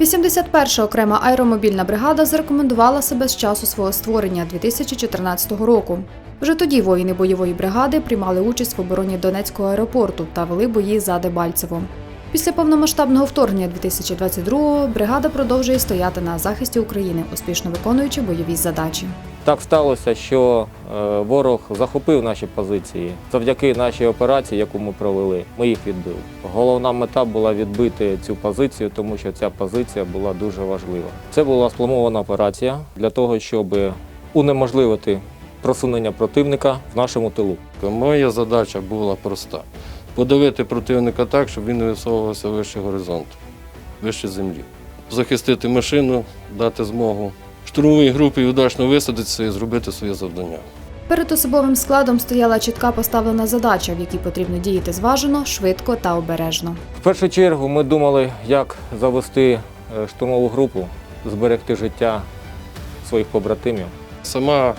81-ша окрема аеромобільна бригада зарекомендувала себе з часу свого створення 2014 року. Вже тоді воїни бойової бригади приймали участь в обороні Донецького аеропорту та вели бої за Дебальцево. Після повномасштабного вторгнення 2022-го бригада продовжує стояти на захисті України, успішно виконуючи бойові задачі. Так сталося, що е, ворог захопив наші позиції. Завдяки нашій операції, яку ми провели, ми їх відбили. Головна мета була відбити цю позицію, тому що ця позиція була дуже важлива. Це була спланована операція для того, щоб унеможливити просунення противника в нашому тилу. Моя задача була проста: подавити противника так, щоб він не висовувався вище горизонту, вище землі. Захистити машину, дати змогу штурмовій групі удачно висадитися і зробити своє завдання. Перед особовим складом стояла чітка поставлена задача, в якій потрібно діяти зважено, швидко та обережно. В першу чергу ми думали, як завести е, штурмову групу, зберегти життя своїх побратимів. Сама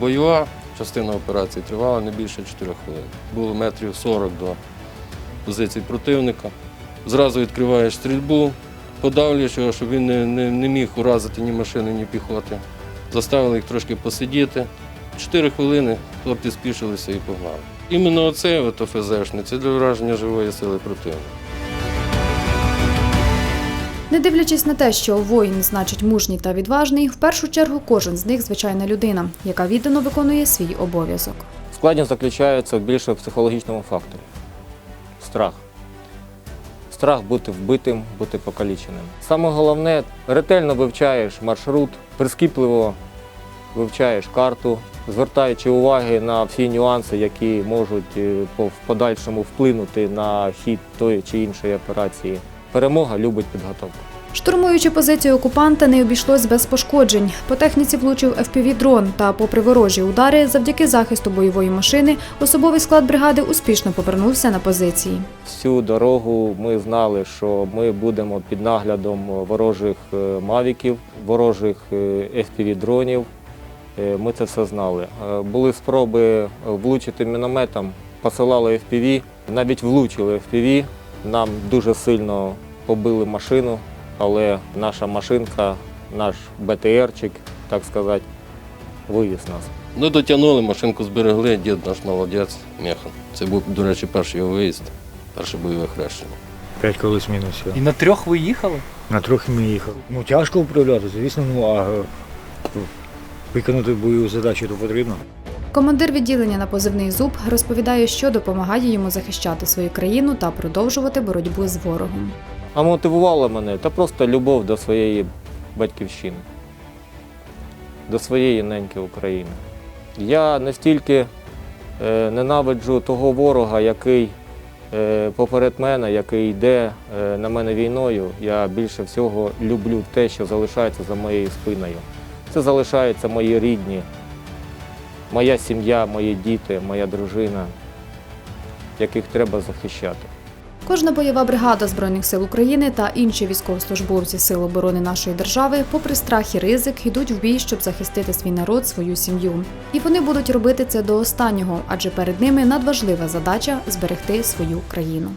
бойова частина операції тривала не більше 4 хвилин. Було метрів 40 до позицій противника. Зразу відкриваєш стрільбу, подавлюєш його, щоб він не, не, не міг уразити ні машини, ні піхоти. Заставили їх трошки посидіти. Чотири хвилини хлопці спішилися і погнали. Іменно оце от ОФЗшне, це для враження живої сили противника. Не дивлячись на те, що воїн значить мужній та відважний, в першу чергу кожен з них звичайна людина, яка віддано виконує свій обов'язок. Складність заключається більше в психологічному факторі. Страх. Страх бути вбитим, бути покаліченим. Саме головне, ретельно вивчаєш маршрут, прискіпливо вивчаєш карту, звертаючи уваги на всі нюанси, які можуть е, в подальшому вплинути на хід тої чи іншої операції. Перемога любить підготовку. Штурмуючи позицію окупанта, не обійшлось без пошкоджень. По техніці влучив FPV-дрон, та, попри ворожі удари, завдяки захисту бойової машини, особовий склад бригади успішно повернувся на позиції. Всю дорогу ми знали, що ми будемо під наглядом ворожих е, мавіків, ворожих е, FPV-дронів. Е, Ми це все знали. Були спроби влучити мінометом, посилали FPV, навіть влучили FPV. Нам дуже сильно побили машину, але наша машинка, наш БТРчик, так сказати, вивіз нас. Ну, дотягнули, машинку зберегли, дід наш молодець, Механ. Це був, до речі, перший його виїзд, перше бойове хрещення. П'ять колись мінус. І на трьох ви їхали? На трохи ми їхали. Ну тяжко управляти, звісно, ну а е, виконати бойову задачу то потрібно. Командир відділення на позивний зуб розповідає, що допомагає йому захищати свою країну та продовжувати боротьбу з ворогом. А мотивувало мене та просто любов до своєї батьківщини, до своєї неньки України. Я настільки е, ненавиджу того ворога, який е, поперед мене, який йде е, на мене війною. Я більше всього люблю те, що залишається за моєю спиною. Це залишаються мої рідні, моя сім'я, мої діти, моя дружина, яких треба захищати. Кожна бойова бригада Збройних сил України та інші військовослужбовці Сил оборони нашої держави, попри страх і ризик, йдуть в бій, щоб захистити свій народ, свою сім'ю. І вони будуть робити це до останнього, адже перед ними надважлива задача зберегти свою країну.